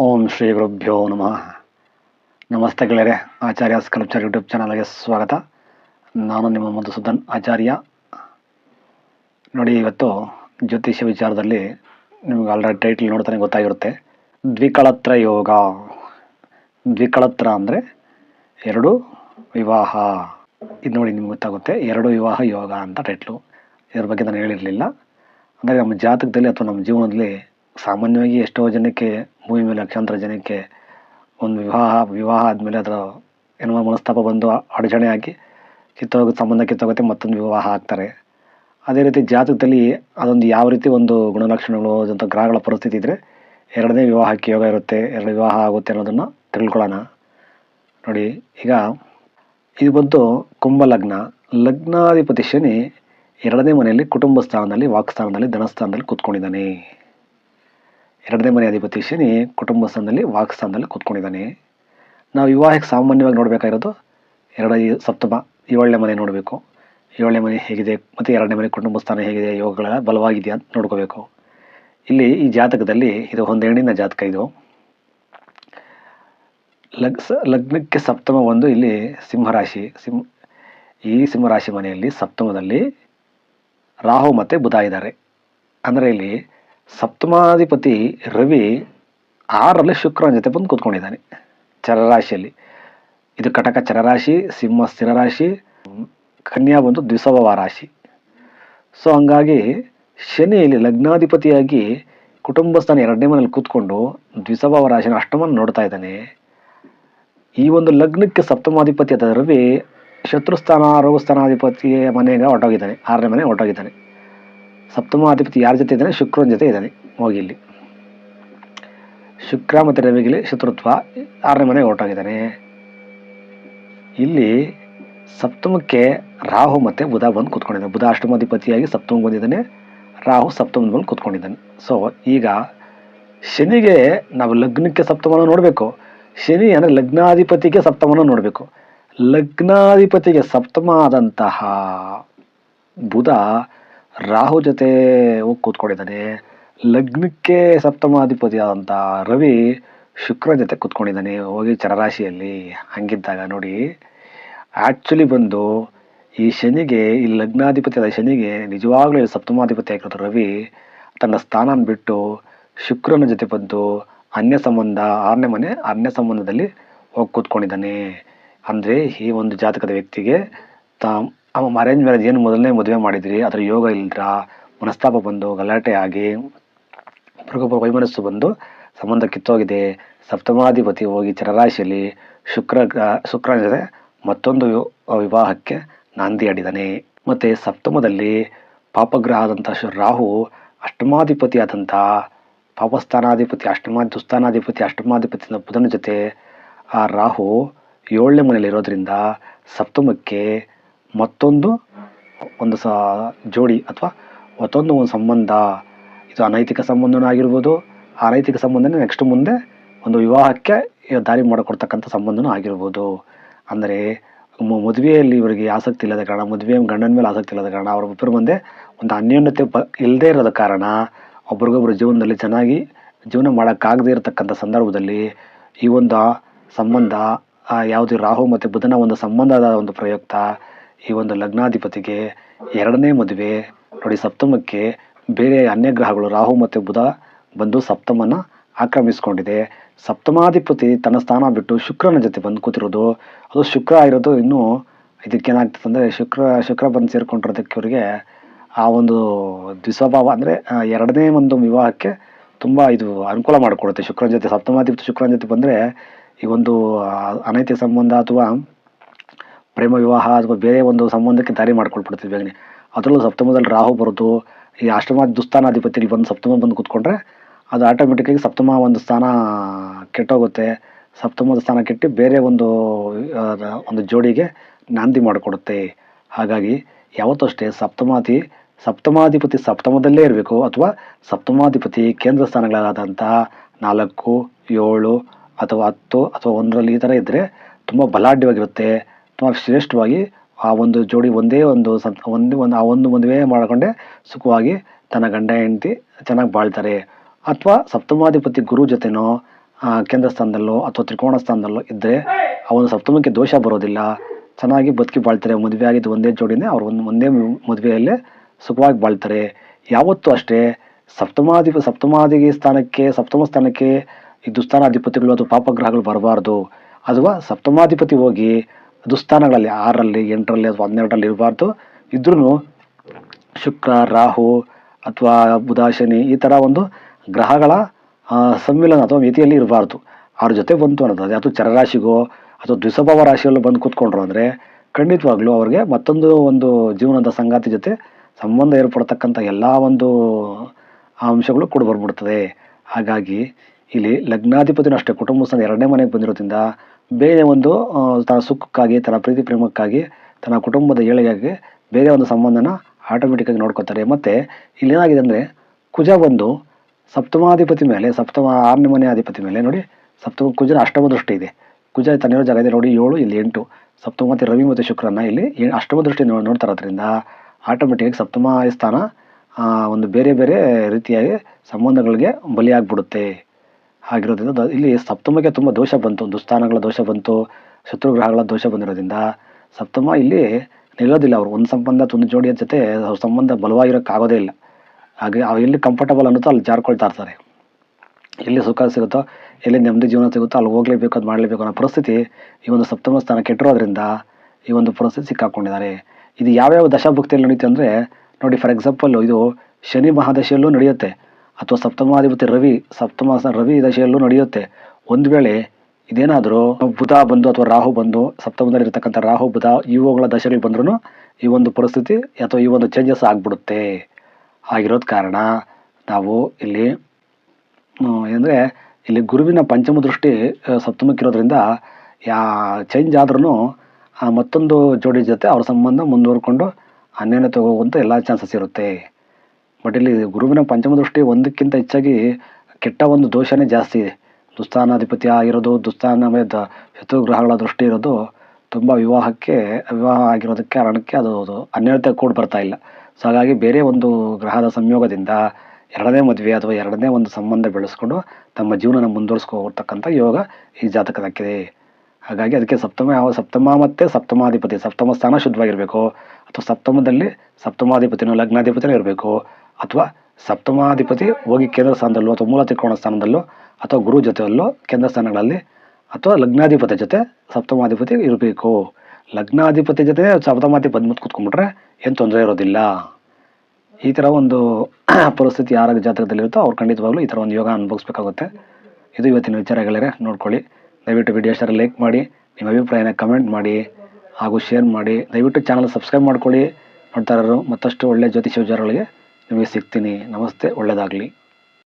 ಓಂ ಶ್ರೀ ಗುರುಭ್ಯೋ ನಮಃ. ನಮಸ್ತೆ ಗೆಳೆಯರೆ, ಆಚಾರ್ಯ ಸ್ಕಲ್ಪ್ಚರ್ ಯೂಟ್ಯೂಬ್ ಚಾನಲ್ಗೆ ಸ್ವಾಗತ. ನಾನು ನಿಮ್ಮ ಮಧುಸೂದನ್ ಆಚಾರ್ಯ. ನೋಡಿ, ಇವತ್ತು ಜ್ಯೋತಿಷ್ಯ ವಿಚಾರದಲ್ಲಿ ನಿಮ್ಗೆ ಆಲ್ರೆಡಿ ಟೈಟ್ಲ್ ನೋಡ್ತಾನೆ ಗೊತ್ತಾಗಿರುತ್ತೆ. ದ್ವಿಕಳತ್ರ ಯೋಗ. ದ್ವಿಕಳತ್ರ ಅಂದರೆ ಎರಡು ವಿವಾಹ. ಇದು ನೋಡಿ ನಿಮ್ಗೆ ಗೊತ್ತಾಗುತ್ತೆ, ಎರಡು ವಿವಾಹ ಯೋಗ ಅಂತ ಟೈಟ್ಲು ಇದ್ರ ಬಗ್ಗೆ ನಾನು ಹೇಳಿರಲಿಲ್ಲ. ಅಂದರೆ ನಮ್ಮ ಜಾತಕದಲ್ಲಿ ಅಥವಾ ನಮ್ಮ ಜೀವನದಲ್ಲಿ ಸಾಮಾನ್ಯವಾಗಿ ಎಷ್ಟೋ ಜನಕ್ಕೆ, ಭೂಮಿ ಮೇಲೆ ಲಕ್ಷಾಂತರ ಜನಕ್ಕೆ ಒಂದು ವಿವಾಹ ವಿವಾಹ ಆದಮೇಲೆ ಅದರ ಏನೋ ಮನಸ್ತಾಪ ಬಂದು ಅಡಚಣೆ ಆಗಿ ಕಿತ್ತೋಗುತ್ತೆ ಸಂಬಂಧ ಕಿತ್ತೋಗುತ್ತೆ, ಮತ್ತೊಂದು ವಿವಾಹ ಆಗ್ತಾರೆ. ಅದೇ ರೀತಿ ಜಾತಕದಲ್ಲಿ ಅದೊಂದು ಯಾವ ರೀತಿ ಒಂದು ಗುಣಲಕ್ಷಣಗಳು ಅಂತ ಗ್ರಹಗಳ ಪರಿಸ್ಥಿತಿ ಇದ್ದರೆ ಎರಡನೇ ವಿವಾಹಕ್ಕೆ ಯೋಗ ಇರುತ್ತೆ, ಎರಡು ವಿವಾಹ ಆಗುತ್ತೆ ಅನ್ನೋದನ್ನು ತಿಳ್ಕೊಳ್ಳೋಣ. ನೋಡಿ, ಈಗ ಇದು ಬಂತು ಕುಂಭ ಲಗ್ನ. ಲಗ್ನಾಧಿಪತಿ ಶನಿ ಎರಡನೇ ಮನೆಯಲ್ಲಿ ಕುಟುಂಬ ಸ್ಥಾನದಲ್ಲಿ ವಾಕ್ಸ್ಥಾನದಲ್ಲಿ, ಧನಸ್ಥಾನದಲ್ಲಿ ಕೂತ್ಕೊಂಡಿದ್ದಾನೆ. ಎರಡನೇ ಮನೆ ಅಧಿಪತಿ ಶನಿ ಕುಟುಂಬ ಸ್ಥಾನದಲ್ಲಿ ವಾಕ್ಸ್ಥಾನದಲ್ಲಿ ಕೂತ್ಕೊಂಡಿದ್ದಾನೆ. ನಾವು ವಿವಾಹಕ್ಕೆ ಸಾಮಾನ್ಯವಾಗಿ ನೋಡಬೇಕಾಗಿರೋದು ಎರಡ ಸಪ್ತಮ, ಏಳನೇ ಮನೆ ನೋಡಬೇಕು. ಏಳನೇ ಮನೆ ಹೇಗಿದೆ ಮತ್ತು ಎರಡನೇ ಮನೆ ಕುಟುಂಬ ಸ್ಥಾನ ಹೇಗಿದೆ, ಯೋಗಗಳ ಬಲವಾಗಿದೆಯಾ ಅಂತ ನೋಡ್ಕೋಬೇಕು. ಇಲ್ಲಿ ಈ ಜಾತಕದಲ್ಲಿ ಇದು ಒಂದು ಜಾತಕ ಇದು. ಲಗ್ ಲಗ್ನಕ್ಕೆ ಸಪ್ತಮ ಒಂದು ಇಲ್ಲಿ ಸಿಂಹರಾಶಿ ಸಿಂಹ ಈ ಸಿಂಹರಾಶಿ ಮನೆಯಲ್ಲಿ ಸಪ್ತಮದಲ್ಲಿ ರಾಹು ಮತ್ತು ಬುಧ ಇದ್ದಾರೆ. ಅಂದರೆ ಇಲ್ಲಿ ಸಪ್ತಮಾಧಿಪತಿ ರವಿ ಆರರಲ್ಲಿ ಶುಕ್ರನ ಜೊತೆ ಬಂದು ಕೂತ್ಕೊಂಡಿದ್ದಾನೆ. ಚರರಾಶಿಯಲ್ಲಿ. ಇದು ಕಟಕ ಚರರಾಶಿ, ಸಿಂಹ ಸ್ಥಿರರಾಶಿ ಕನ್ಯಾ ಬಂದು ದ್ವಿಸಭವ ರಾಶಿ. ಸೊ ಹಂಗಾಗಿ ಶನಿ ಇಲ್ಲಿ ಲಗ್ನಾಧಿಪತಿಯಾಗಿ ಕುಟುಂಬಸ್ಥಾನ ಎರಡನೇ ಮನೇಲಿ ಕೂತ್ಕೊಂಡು ದ್ವಿಸಭಾವ ರಾಶಿನ ಅಷ್ಟಮನ್ನು ನೋಡ್ತಾ ಇದ್ದಾನೆ. ಈ ಒಂದು ಲಗ್ನಕ್ಕೆ ಸಪ್ತಮಾಧಿಪತಿ ಆದ ರವಿ ಶತ್ರುಸ್ಥಾನ, ರೋಗಸ್ಥಾನಾಧಿಪತಿಯ ಮನೆಗೆ ಹೊರಟೋಗಿದ್ದಾನೆ. ಆರನೇ ಮನೆ ಹೊರಟೋಗಿದ್ದಾನೆ. ಸಪ್ತಮಾಧಿಪತಿ ಯಾರ ಜೊತೆ ಇದ್ದಾನೆ? ಶುಕ್ರನ ಜೊತೆ ಇದ್ದಾನೆ ಹೋಗಿ ಇಲ್ಲಿ ಶುಕ್ರ ಮತ್ತು ರವಿಗಿಲಿ ಶತ್ರುತ್ವ, ಆರನೇ ಮನೆಗೆ ಹೊರಟಾಗಿದ್ದಾನೆ. ಇಲ್ಲಿ ಸಪ್ತಮಕ್ಕೆ ರಾಹು ಮತ್ತು ಬುಧ ಬಂದು ಕೂತ್ಕೊಂಡಿದ್ದಾನೆ. ಬುಧ ಅಷ್ಟಮಾಧಿಪತಿಯಾಗಿ ಸಪ್ತಮಕ್ಕೆ ಬಂದಿದ್ದಾನೆ. ರಾಹು ಸಪ್ತಮ ಬಂದು ಕೂತ್ಕೊಂಡಿದ್ದಾನೆ. ಸೊ ಈಗ ಶನಿಗೆ ನಾವು ಲಗ್ನಕ್ಕೆ ಸಪ್ತಮನ ನೋಡಬೇಕು. ಶನಿ ಅಂದರೆ ಲಗ್ನಾಧಿಪತಿಗೆ ಸಪ್ತಮನ ನೋಡಬೇಕು. ಲಗ್ನಾಧಿಪತಿಗೆ ಸಪ್ತಮ ಆದಂತಹ ಬುಧ ರಾಹು ಜೊತೆ ಹೋಗಿ ಕೂತ್ಕೊಂಡಿದ್ದಾನೆ. ಲಗ್ನಕ್ಕೆ ಸಪ್ತಮಾಧಿಪತಿ ಆದಂಥ ರವಿ ಶುಕ್ರ ಜೊತೆ ಕೂತ್ಕೊಂಡಿದ್ದಾನೆ ಹೋಗಿ ಚರರಾಶಿಯಲ್ಲಿ ಹಂಗಿದ್ದಾಗ ನೋಡಿ. ಆ್ಯಕ್ಚುಲಿ ಬಂದು ಈ ಶನಿಗೆ, ಈ ಲಗ್ನಾಧಿಪತಿ ಆದ ಶನಿಗೆ ನಿಜವಾಗ್ಲೂ ಸಪ್ತಮಾಧಿಪತಿ ಆಗಿರೋದು ರವಿ ತನ್ನ ಸ್ಥಾನ ಬಿಟ್ಟು ಶುಕ್ರನ ಜೊತೆ ಬಂದು ಅನ್ಯ ಸಂಬಂಧ, ಆರನೇ ಮನೆ ಅನ್ಯ ಸಂಬಂಧದಲ್ಲಿ ಹೋಗಿ ಕೂತ್ಕೊಂಡಿದ್ದಾನೆ. ಅಂದರೆ ಈ ಒಂದು ಜಾತಕದ ವ್ಯಕ್ತಿಗೆ ತಾ ಅರೇಂಜ್ ಮ್ಯಾರೇಜ್ ಏನು ಮೊದಲನೇ ಮದುವೆ ಮಾಡಿದ್ರಿ? ಅದರ ಯೋಗ ಇಲ್ದ್ರ? ಮನಸ್ತಾಪ ಬಂದು, ಗಲಾಟೆ ಆಗಿ ಒಬ್ರಿಗೊಬ್ಬರು ವೈಮನಸ್ಸು ಬಂದು ಸಂಬಂಧ ಕಿತ್ತೋಗಿದೆ. ಸಪ್ತಮಾಧಿಪತಿ ಹೋಗಿ ಚರರಾಶಿಯಲ್ಲಿ ಶುಕ್ರ ಶುಕ್ರನ ಜೊತೆ ಮತ್ತೊಂದು ವಿವಾಹಕ್ಕೆ ನಾಂದಿ ಆಡಿದ್ದಾನೆ ಮತ್ತು ಸಪ್ತಮದಲ್ಲಿ ಪಾಪಗ್ರಹ ಆದಂಥ ಶು- ರಾಹು ಅಷ್ಟಮಾಧಿಪತಿ ಆದಂಥ ಪಾಪಸ್ಥಾನಾಧಿಪತಿ, ಅಷ್ಟಮ, ದುಸ್ಥಾನಾಧಿಪತಿ ಅಷ್ಟಮಾಧಿಪತಿ ಬುಧನ ಜೊತೆ ಆ ರಾಹು ಏಳನೇ ಮನೆಯಲ್ಲಿರೋದ್ರಿಂದ ಸಪ್ತಮಕ್ಕೆ ಮತ್ತೊಂದು ಒಂದು ಸ ಜೋಡಿ ಅಥವಾ ಮತ್ತೊಂದು ಒಂದು ಸಂಬಂಧ. ಇದು ಅನೈತಿಕ ಸಂಬಂಧನೂ ಆಗಿರ್ಬೋದು ಆ ಅನೈತಿಕ ಸಂಬಂಧನೇ ನೆಕ್ಸ್ಟ್ ಮುಂದೆ ಒಂದು ವಿವಾಹಕ್ಕೆ ದಾರಿ ಮಾಡಿಕೊಡ್ತಕ್ಕಂಥ ಸಂಬಂಧನೂ ಆಗಿರ್ಬೋದು. ಅಂದರೆ ಮದುವೆಯಲ್ಲಿ ಇವರಿಗೆ ಆಸಕ್ತಿ ಇಲ್ಲದ ಕಾರಣ ಮದುವೆ ಗಂಡನ ಮೇಲೆ ಆಸಕ್ತಿ ಇಲ್ಲದ ಕಾರಣ ಅವರಿಬ್ಬರ ಮುಂದೆ ಒಂದು ಅನ್ಯೋನ್ಯತೆ ಬ ಇಲ್ಲದೇ ಇರೋದ ಕಾರಣ, ಒಬ್ರಿಗೊಬ್ರು ಜೀವನದಲ್ಲಿ ಚೆನ್ನಾಗಿ ಜೀವನ ಮಾಡೋಕ್ಕಾಗದೇ ಇರತಕ್ಕಂಥ ಸಂದರ್ಭದಲ್ಲಿ ಈ ಒಂದು ಸಂಬಂಧ ಯಾವುದು ರಾಹು ಮತ್ತು ಬುಧನ ಒಂದು ಸಂಬಂಧದ ಒಂದು ಪ್ರಯುಕ್ತ. ಈ ಒಂದು ಲಗ್ನಾಧಿಪತಿಗೆ ಎರಡನೇ ಮದುವೆ. ನೋಡಿ, ಸಪ್ತಮಕ್ಕೆ ಬೇರೆ ಅನ್ಯ ಗ್ರಹಗಳು ರಾಹು ಮತ್ತು ಬುಧ ಬಂದು ಸಪ್ತಮನ ಆಕ್ರಮಿಸಿಕೊಂಡಿದೆ. ಸಪ್ತಮಾಧಿಪತಿ ತನ್ನ ಸ್ಥಾನ ಬಿಟ್ಟು ಶುಕ್ರನ ಜೊತೆ ಬಂದು ಕೂತಿರೋದು. ಅದು ಶುಕ್ರ ಇರೋದು ಇನ್ನೂ ಇದಕ್ಕೇನಾಗ್ತದೆ ಅಂದರೆ ಶುಕ್ರ ಶುಕ್ರ ಬಂದು ಸೇರಿಕೊಂಡಿರೋದಕ್ಕೆ ಅವರಿಗೆ ಆ ಒಂದು ದ್ವಿಸ್ವಭಾವ ಅಂದರೆ ಎರಡನೇ ಒಂದು ವಿವಾಹಕ್ಕೆ ತುಂಬ ಇದು ಅನುಕೂಲ ಮಾಡಿಕೊಡುತ್ತೆ ಶುಕ್ರನ ಜೊತೆ. ಸಪ್ತಮಾಧಿಪತಿ ಶುಕ್ರನ ಜೊತೆ ಬಂದರೆ ಈ ಒಂದು ಅನೈತಿಕ ಸಂಬಂಧ ಅಥವಾ ಪ್ರೇಮ, ವಿವಾಹ ಅಥವಾ ಬೇರೆ ಒಂದು ಸಂಬಂಧಕ್ಕೆ ದಾರಿ ಮಾಡ್ಕೊಳ್ಬಿಡ್ತೀವಿ ಬೇಗನೆ ಅದರಲ್ಲೂ ಸಪ್ತಮದಲ್ಲಿ ರಾಹು ಬರೋದು, ಈ ಅಷ್ಟಮ ದುಸ್ಥಾನಾಧಿಪತಿಯಲ್ಲಿ ಬಂದು ಸಪ್ತಮ ಬಂದು ಕೂತ್ಕೊಂಡ್ರೆ ಅದು ಆಟೋಮೆಟಿಕ್ಕಾಗಿ ಸಪ್ತಮ ಒಂದು ಸ್ಥಾನ ಕೆಟ್ಟೋಗುತ್ತೆ. ಸಪ್ತಮದ ಸ್ಥಾನ ಕೆಟ್ಟು ಬೇರೆ ಒಂದು ಒಂದು ಜೋಡಿಗೆ ನಾಂದಿ ಮಾಡಿಕೊಡುತ್ತೆ. ಹಾಗಾಗಿ ಯಾವತ್ತೂ ಅಷ್ಟೇ ಸಪ್ತಮಾತಿ, ಸಪ್ತಮಾಧಿಪತಿ ಸಪ್ತಮದಲ್ಲೇ ಇರಬೇಕು ಅಥವಾ ಸಪ್ತಮಾಧಿಪತಿ ಕೇಂದ್ರ ಸ್ಥಾನಗಳಾದಂತಹ ನಾಲ್ಕು, ಏಳು ಅಥವಾ ಹತ್ತು ಅಥವಾ ಒಂದರಲ್ಲಿ ಈ ಥರ ಇದ್ದರೆ ತುಂಬ ಬಲಾಢ್ಯವಾಗಿರುತ್ತೆ. ತುಂಬ ಶ್ರೇಷ್ಠವಾಗಿ ಆ ಒಂದು ಜೋಡಿ ಒಂದೇ ಒಂದು ಸಂ, ಒಂದೇ ಒಂದು, ಆ ಒಂದು ಮದುವೆ ಮಾಡಿಕೊಂಡೆ ಸುಖವಾಗಿ ತನ್ನ ಗಂಡ ಹೆಂಡತಿ ಚೆನ್ನಾಗಿ ಬಾಳ್ತಾರೆ. ಅಥವಾ ಸಪ್ತಮಾಧಿಪತಿ ಗುರು ಜೊತೆನೋ ಕೇಂದ್ರ ಸ್ಥಾನದಲ್ಲೋ ಅಥವಾ ತ್ರಿಕೋಣ ಸ್ಥಾನದಲ್ಲೋ ಇದ್ದರೆ ಆ ಒಂದು ಸಪ್ತಮಕ್ಕೆ ದೋಷ ಬರೋದಿಲ್ಲ. ಚೆನ್ನಾಗಿ ಬದುಕಿ ಬಾಳ್ತಾರೆ. ಮದುವೆ ಆಗಿದ್ದು ಒಂದೇ ಜೋಡಿನೇ ಅವ್ರು ಒಂದು, ಒಂದೇ ಮದುವೆಯಲ್ಲೇ ಸುಖವಾಗಿ ಬಾಳ್ತಾರೆ. ಯಾವತ್ತೂ ಅಷ್ಟೇ ಸಪ್ತಮಾಧಿಪ ಸಪ್ತಮಾಧಿ ಸ್ಥಾನಕ್ಕೆ, ಸಪ್ತಮ ಸ್ಥಾನಕ್ಕೆ ಈ ದುಸ್ಥಾನಾಧಿಪತಿಗಳು ಅಥವಾ ಪಾಪಗ್ರಹಗಳು ಬರಬಾರ್ದು. ಅಥವಾ ಸಪ್ತಮಾಧಿಪತಿ ಹೋಗಿ ದುಸ್ಥಾನಗಳಲ್ಲಿ ಆರಲ್ಲಿ ಎಂಟರಲ್ಲಿ ಅಥವಾ ಹನ್ನೆರಡರಲ್ಲಿ ಇರಬಾರ್ದು. ಇದ್ರೂ ಶುಕ್ರ, ರಾಹು ಅಥವಾ ಬುಧ, ಶನಿ ಈ ಥರ ಒಂದು ಗ್ರಹಗಳ ಸಮ್ಮಿಲನ ಅಥವಾ ಮಿತಿಯಲ್ಲಿ ಇರಬಾರ್ದು. ಅವ್ರ ಜೊತೆ ಬಂತು ಅನ್ನೋದು ಅದು. ಚರರಾಶಿಗೋ ಅಥವಾ ದ್ವಿಸಭಾವ ರಾಶಿಯಲ್ಲೂ ಬಂದು ಕೂತ್ಕೊಂಡ್ರು ಅಂದರೆ ಖಂಡಿತವಾಗ್ಲೂ ಅವ್ರಿಗೆ ಮತ್ತೊಂದು ಒಂದು ಜೀವನದ ಸಂಗಾತಿ ಜೊತೆ ಸಂಬಂಧ ಏರ್ಪಡ್ತಕ್ಕಂಥ ಎಲ್ಲ ಒಂದು ಅಂಶಗಳು ಕೂಡ ಬರ್ಬಿಡ್ತದೆ ಹಾಗಾಗಿ ಇಲ್ಲಿ ಲಗ್ನಾಧಿಪತಿನೂ ಅಷ್ಟೇ. ಕುಟುಂಬ ಸ್ಥಾನ ಎರಡನೇ ಮನೆಗೆ ಬಂದಿರೋದ್ರಿಂದ ಬೇರೆ ಒಂದು ತನ್ನ ಸುಖಕ್ಕಾಗಿ, ತನ್ನ ಪ್ರೀತಿ ಪ್ರೇಮಕ್ಕಾಗಿ, ತನ್ನ ಕುಟುಂಬದ ಏಳಿಗೆಗೆ ಬೇರೆ ಒಂದು ಸಂಬಂಧನ ಆಟೋಮೆಟಿಕ್ಕಾಗಿ ನೋಡ್ಕೋತಾರೆ. ಮತ್ತು ಇಲ್ಲೇನಾಗಿದೆ ಅಂದರೆ ಕುಜ ಬಂದು ಸಪ್ತಮಾಧಿಪತಿ ಮೇಲೆ, ಸಪ್ತಮ ಆರನೇ ಮನೆ ಅಧಿಪತಿ ಮೇಲೆ ನೋಡಿ, ಸಪ್ತಮ ಕುಜನ ಅಷ್ಟಮ ದೃಷ್ಟಿ ಇದೆ. ಕುಜ ತನ್ನಿರೋ ಜಾಗ ಇದೆ ನೋಡಿ, ಏಳು, ಇಲ್ಲಿ ಎಂಟು ಸಪ್ತಮ ಮತ್ತು ರವಿ ಮತ್ತು ಶುಕ್ರನ ಇಲ್ಲಿ ಅಷ್ಟಮ ದೃಷ್ಟಿ ನೋ- ನೋಡ್ತಾ ಇರೋದ್ರಿಂದ ಸಪ್ತಮ ಸ್ಥಾನ ಒಂದು ಬೇರೆ ಬೇರೆ ರೀತಿಯಾಗಿ ಸಂಬಂಧಗಳಿಗೆ ಬಲಿಯಾಗ್ಬಿಡುತ್ತೆ. ಆಗಿರೋದ್ರಿಂದ ಇಲ್ಲಿ ಸಪ್ತಮಕ್ಕೆ ತುಂಬ ದೋಷ ಬಂತು. ದುಸ್ಥಾನಗಳ ದೋಷ ಬಂತು. ಶತ್ರುಗ್ರಹಗಳ ದೋಷ ಬಂದಿರೋದ್ರಿಂದ ಸಪ್ತಮ ಇಲ್ಲಿ ನಿಲ್ಲೋದಿಲ್ಲ ಅವರು. ಒಂದು ಸಂಬಂಧ, ಒಂದು ಜೋಡಿಯ ಜೊತೆ ಅವ್ರ ಸಂಬಂಧ ಬಲವಾಗಿರೋಕ್ಕಾಗೋದೇ ಇಲ್ಲ. ಹಾಗೆ ಅವು ಎಲ್ಲಿ ಕಂಫರ್ಟಬಲ್ ಅನ್ನುತ್ತೋ ಅಲ್ಲಿ ಜಾರ್ಕೊಳ್ತಾ ಇರ್ತಾರೆ. ಎಲ್ಲಿ ಸುಖ ಸಿಗುತ್ತೋ, ಎಲ್ಲಿ ನೆಮ್ಮದಿ ಜೀವನ ಸಿಗುತ್ತೋ ಅಲ್ಲಿ ಹೋಗ್ಲೇಬೇಕು, ಅದು ಮಾಡಲೇಬೇಕು ಅನ್ನೋ ಪರಿಸ್ಥಿತಿ ಈ ಒಂದು ಸಪ್ತಮ ಸ್ಥಾನ ಕೆಟ್ಟಿರೋದ್ರಿಂದ ಈ ಒಂದು ಪರಿಸ್ಥಿತಿ ಸಿಕ್ಕಾಕೊಂಡಿದ್ದಾರೆ. ಇದು ಯಾವ್ಯಾವ ದಶಾಭುಕ್ತಿಯಲ್ಲಿ ನಡೀತೆ ಅಂದರೆ ನೋಡಿ ಫಾರ್ ಎಕ್ಸಾಂಪಲ್ಲು ಇದು ಶನಿ ಮಹಾದಶೆಯಲ್ಲೂ ನಡೆಯುತ್ತೆ. ಅಥವಾ ಸಪ್ತಮಾಧಿಪತಿ ರವಿ, ಸಪ್ತಮ ರವಿ ದಶೆಯಲ್ಲೂ ನಡೆಯುತ್ತೆ. ಒಂದು ವೇಳೆ ಇದೇನಾದರೂ ಬುಧ ಬಂದು ಅಥವಾ ರಾಹು ಬಂದು ಸಪ್ತಮದಲ್ಲಿ ಇರತಕ್ಕಂಥ ರಾಹು, ಬುಧ, ಇವುಗಳ ದಶೆಗಳು ಬಂದ್ರೂ ಈ ಒಂದು ಪರಿಸ್ಥಿತಿ ಅಥವಾ ಈ ಒಂದು ಚೇಂಜಸ್ ಆಗಿಬಿಡುತ್ತೆ. ಆಗಿರೋದು ಕಾರಣ ನಾವು ಇಲ್ಲಿ ಏನಂದರೆ ಇಲ್ಲಿ ಗುರುವಿನ ಪಂಚಮ ದೃಷ್ಟಿ ಸಪ್ತಮಕ್ಕಿರೋದ್ರಿಂದ ಯಾ ಚೇಂಜ್ ಆದ್ರೂ ಮತ್ತೊಂದು ಜೋಡಿ ಜೊತೆ ಅವ್ರ ಸಂಬಂಧ ಮುಂದುವರ್ಕೊಂಡು ಅನ್ಯೋನ್ಯತೆ ಹೋಗುವಂಥ ಎಲ್ಲ ಚಾನ್ಸಸ್ ಇರುತ್ತೆ. ಬಟ್ ಇಲ್ಲಿ ಗುರುವಿನ ಪಂಚಮ ದೃಷ್ಟಿ ಒಂದಕ್ಕಿಂತ ಹೆಚ್ಚಾಗಿ ಕೆಟ್ಟ ಒಂದು ದೋಷನೇ ಜಾಸ್ತಿ ಇದೆ. ದುಸ್ಥಾನಾಧಿಪತಿ ಆಗಿರೋದು ದುಸ್ಥಾನ ಮೇಲೆ ಶತ್ರುಗ್ರಹಗಳ ದೃಷ್ಟಿ ಇರೋದು ತುಂಬ ವಿವಾಹಕ್ಕೆ, ವಿವಾಹ ಆಗಿರೋದಕ್ಕೆ ಕಾರಣಕ್ಕೆ ಅದು ಅನ್ಯತೆ ಕೂಡ ಬರ್ತಾ ಇಲ್ಲ. ಸೊ ಹಾಗಾಗಿ ಬೇರೆ ಒಂದು ಗ್ರಹದ ಸಂಯೋಗದಿಂದ ಎರಡನೇ ಮದುವೆ ಅಥವಾ ಎರಡನೇ ಒಂದು ಸಂಬಂಧ ಬೆಳೆಸ್ಕೊಂಡು ತಮ್ಮ ಜೀವನ ಮುಂದುವರಿಸ್ಕೊಳ್ತಕ್ಕಂಥ ಯೋಗ ಈ ಜಾತಕದಕ್ಕಿದೆ. ಹಾಗಾಗಿ ಅದಕ್ಕೆ ಸಪ್ತಮ ಸಪ್ತಮ ಮತ್ತು ಸಪ್ತಮಾಧಿಪತಿ, ಸಪ್ತಮ ಸ್ಥಾನ ಶುದ್ಧವಾಗಿರಬೇಕು. ಅಥವಾ ಸಪ್ತಮದಲ್ಲಿ ಸಪ್ತಮಾಧಿಪತಿನೋ ಲಗ್ನಾಧಿಪತಿನೂ ಇರಬೇಕು. ಅಥವಾ ಸಪ್ತಮಾಧಿಪತಿ ಹೋಗಿ ಕೇಂದ್ರ ಸ್ಥಾನದಲ್ಲೋ ಅಥವಾ ಮೂಲ ತ್ರಿಕೋಣ ಸ್ಥಾನದಲ್ಲೋ ಅಥವಾ ಗುರು ಜೊತೆಯಲ್ಲೋ ಕೇಂದ್ರ ಸ್ಥಾನಗಳಲ್ಲಿ ಅಥವಾ ಲಗ್ನಾಧಿಪತಿ ಜೊತೆ ಸಪ್ತಮಾಧಿಪತಿ ಇರಬೇಕು. ಲಗ್ನಾಧಿಪತಿ ಜೊತೆ ಸಪ್ತಮಾಧಿಪತಿ ಬಂದ್ಬಿಟ್ಟು ಕೂತ್ಕೊಂಡ್ಬಿಟ್ರೆ ಏನು ತೊಂದರೆ ಇರೋದಿಲ್ಲ. ಈ ಥರ ಒಂದು ಪರಿಸ್ಥಿತಿ ಯಾರ ಜಾತಕದಲ್ಲಿರುತ್ತೋ ಅವ್ರು ಖಂಡಿತವಾಗ್ಲೂ ಈ ಥರ ಒಂದು ಯೋಗ ಅನುಭವಿಸ್ಬೇಕಾಗುತ್ತೆ. ಇದು ಇವತ್ತಿನ ವಿಚಾರಗಳೇ ನೋಡ್ಕೊಳ್ಳಿ. ದಯವಿಟ್ಟು ವಿಡಿಯೋ ಇಷ್ಟ ಲೈಕ್ ಮಾಡಿ, ನಿಮ್ಮ ಅಭಿಪ್ರಾಯನ ಕಮೆಂಟ್ ಮಾಡಿ, ಹಾಗೂ ಶೇರ್ ಮಾಡಿ. ದಯವಿಟ್ಟು ಚಾನಲ್ ಸಬ್ಸ್ಕ್ರೈಬ್ ಮಾಡ್ಕೊಳ್ಳಿ. ನೋಡ್ತಾ ಮತ್ತಷ್ಟು ಒಳ್ಳೆಯ ಜ್ಯೋತಿಷ್ಯ ವಿಚಾರಗಳಿಗೆ ನಿಮಗೆ ಸಿಗ್ತೀನಿ. ನಮಸ್ತೆ. ಒಳ್ಳೆಯದಾಗಲಿ.